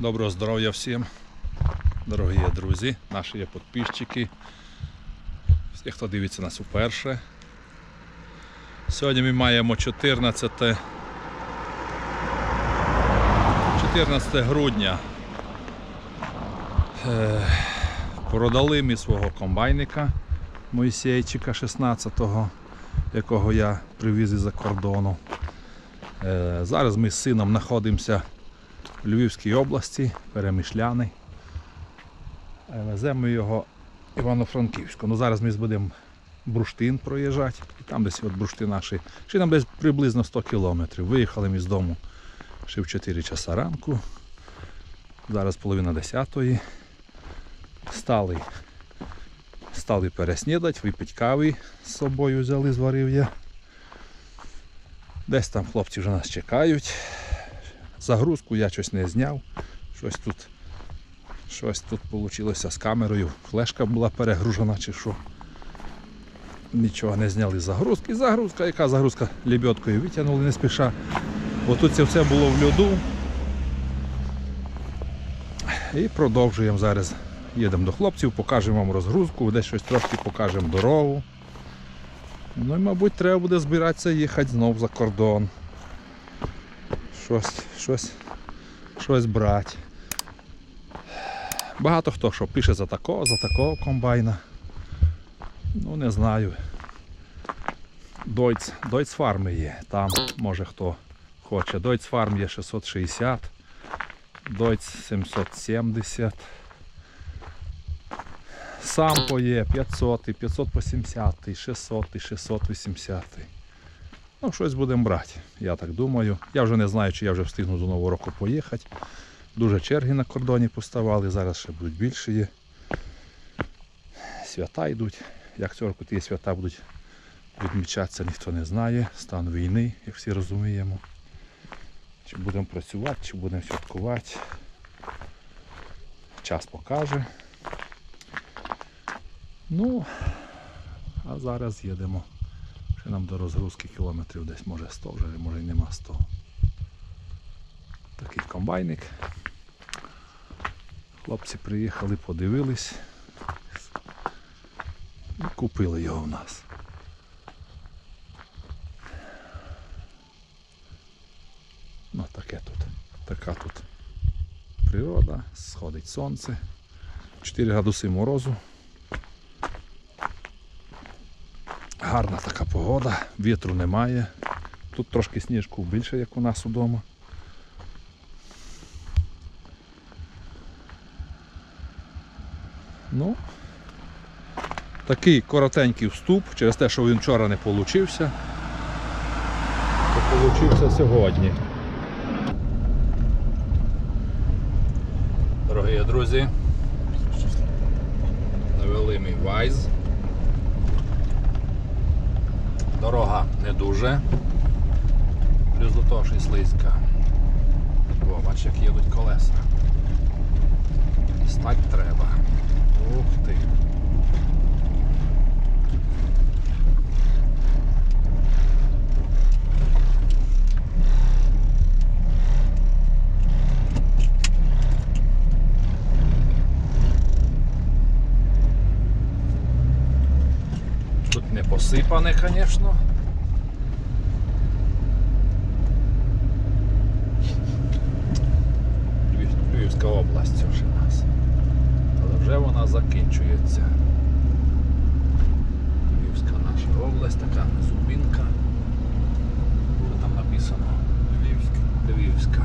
Доброго здоров'я всім, дорогі друзі, наші є підписчики, всі, хто дивиться нас уперше. Сьогодні ми маємо 14, 14 грудня. Е, Продали ми свого комбайника Моїсейчика 16-го, якого я привіз із-за кордону. Е, Зараз ми з сином знаходимося в Львівській області, перемишляний. Е, Веземо його Івано-Франківську. Ну, зараз ми будемо Бруштин проїжджати. І там десь от Бруштина ще, ще там десь приблизно 100 кілометрів. Виїхали ми з дому ще в 4 часа ранку. Зараз половина 10-ї. Стали, стали переснідати, випити кави з собою взяли, зварив я. Десь там хлопці вже нас чекають. Загрузку я щось не зняв. Щось тут щось тут вийшло з камерою. Флешка була перегружена чи що. Нічого не зняли загрузки. Загрузка, яка загрузка лебедкою витягнули не спіша. Бо тут це все було в льоду. І продовжуємо зараз. Їдемо до хлопців, покажемо вам розгрузку, десь щось трошки покажемо дорогу. Ну і, мабуть, треба буде збиратися їхати знов за кордон. Щось, щось, щось брати. Багато хто що пише за такого, за такого комбайна. Ну не знаю. Дойц, Дойц фарми є. Там може хто хоче. Дойц фарм є 660, Дойц 770. Сампо є 500, 580, 600, 680. Ну, щось будемо брати, я так думаю. Я вже не знаю, чи я вже встигну до Нового року поїхати. Дуже черги на кордоні поставали, зараз ще будуть більше є. Свята йдуть. Як цього року ті свята будуть відмічатися, ніхто не знає. Стан війни, як всі розуміємо. Чи будемо працювати, чи будемо святкувати. Час покаже. Ну, а зараз їдемо. Ще нам до розгрузки кілометрів десь може 100, вже може й нема 100. Такий комбайник. Хлопці приїхали, подивились і купили його в нас. Ну таке тут. Така тут природа, сходить сонце. 4 градуси морозу. Гарна така погода, вітру немає. Тут трошки сніжку більше, як у нас удома. Ну, такий коротенький вступ, через те, що він вчора не получився, то получився сьогодні. Дорогі друзі, навели мій вайз. Дорога не дуже. Плюс до того, що й слизька. О, бач, як їдуть колеса. Стать треба. Ух ти. Тут не посипане, звісно. Львівська область вже у нас. Але вже вона закінчується. Львівська наша область, така зупинка. Що там написано? Львівська. Львівська.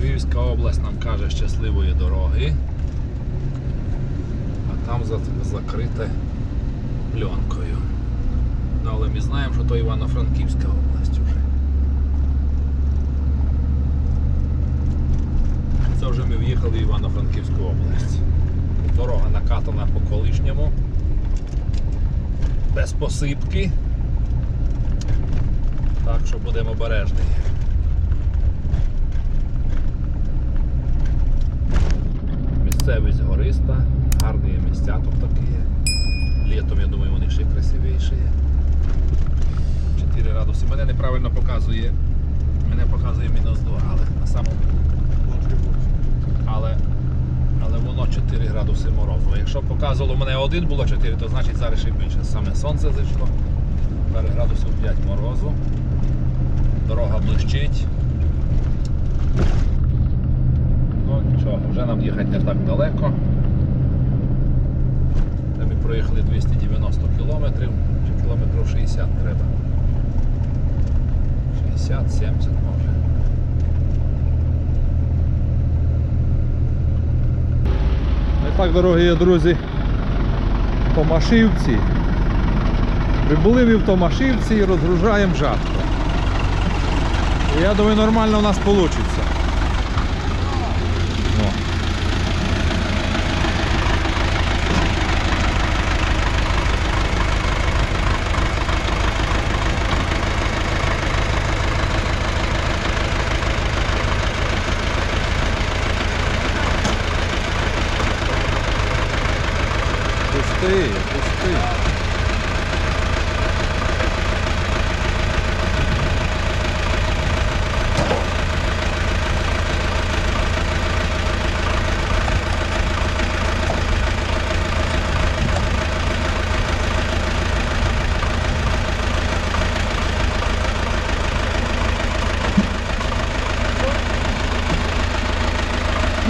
Львівська область нам каже щасливої дороги. Там за- закрите пленкою. Ну, але ми знаємо, що то Івано-Франківська область вже. Це вже ми в'їхали в Івано-Франківську область. Дорога накатана по колишньому. Без посипки. Так що будемо обережні. Місцевість гориста, гарні місця тут такі є. Літом, я думаю, вони ще красивіші є. 4 градуси. Мене неправильно показує Мене показує мінус 2, але на самому. Але, але воно 4 градуси морозу. Якщо показувало мене 1 було 4, то значить зараз ще більше. Саме сонце зайшло. Зараз градусів 5 морозу. Дорога блищить. Ну нічого, вже нам їхати не так далеко. Проїхали 290 кілометрів, чи кілометрів 60 треба. 60-70 може. І так, дорогі друзі, Томашівці. Прибули ми в Томашівці і розгружаємо жатку. Я думаю, нормально у нас вийде.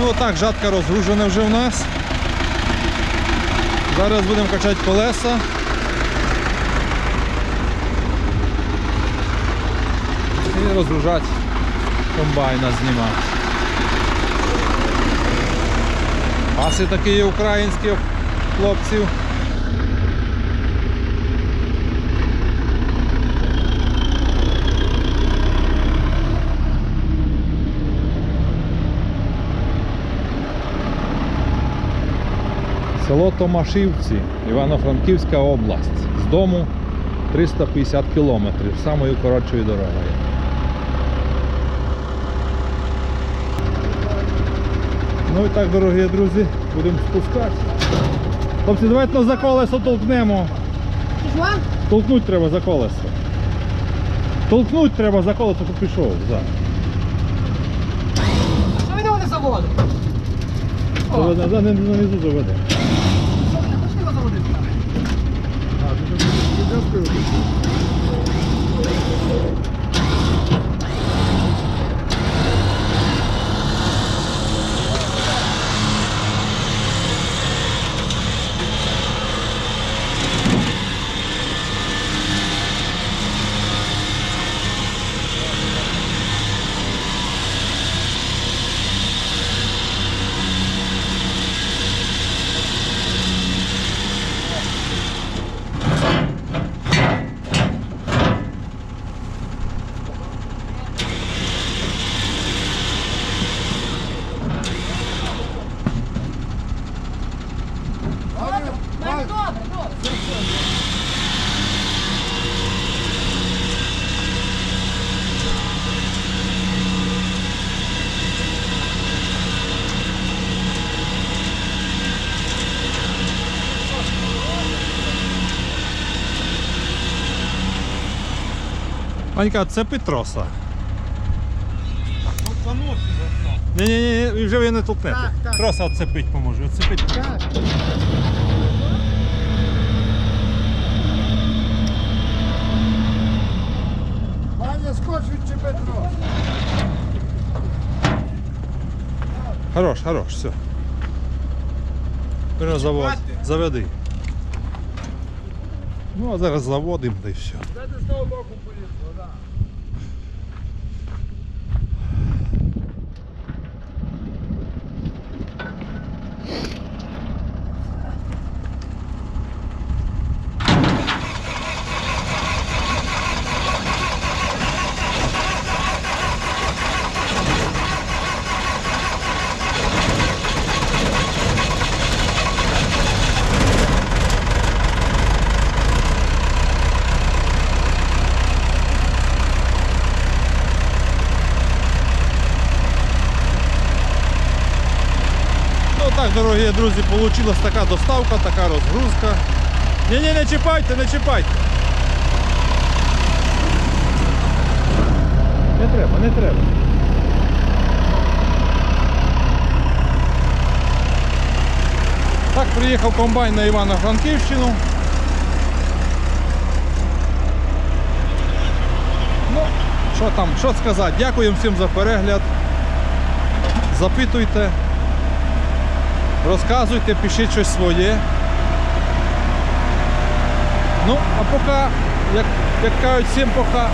Ну отак, жатка розгружена вже в нас. Зараз будемо качати колеса. І розгружати комбайна знімати. Аси такі є українські хлопців. Село Томашівці, Івано-Франківська область. З дому 350 кілометрів, самою коротшою дорогою. Ну і так, дорогі друзі, будемо спускатися. Хлопці, давайте нас за колесо толкнемо. Що? Толкнуть треба за колесо. Толкнуть треба за колесо, то пішов. За. Що ви не заводите? Заведе, за, не, нанизу заведе. що ви не Анька, це Петроса. Ні, ні, ні, вже ви не толкнете. Так, так. Троса отцепить поможе. Отцепить. Так. Ваня, скоч від Петро. Хорош, хорош, все. Бери завод. Заведи. Ну, а зараз заводимо та й все. Це з того боку поїхало, так. Ну так, дорогі друзі, вийшла така доставка, така розгрузка. Ні-ні, не чіпайте, не чіпайте. Не треба, не треба. Так, приїхав комбайн на Івано-Франківщину. Ну, що там, що сказати, дякуємо всім за перегляд. Запитуйте, розказуйте, пишіть щось своє. Ну, а поки, як, як кажуть, всім пока.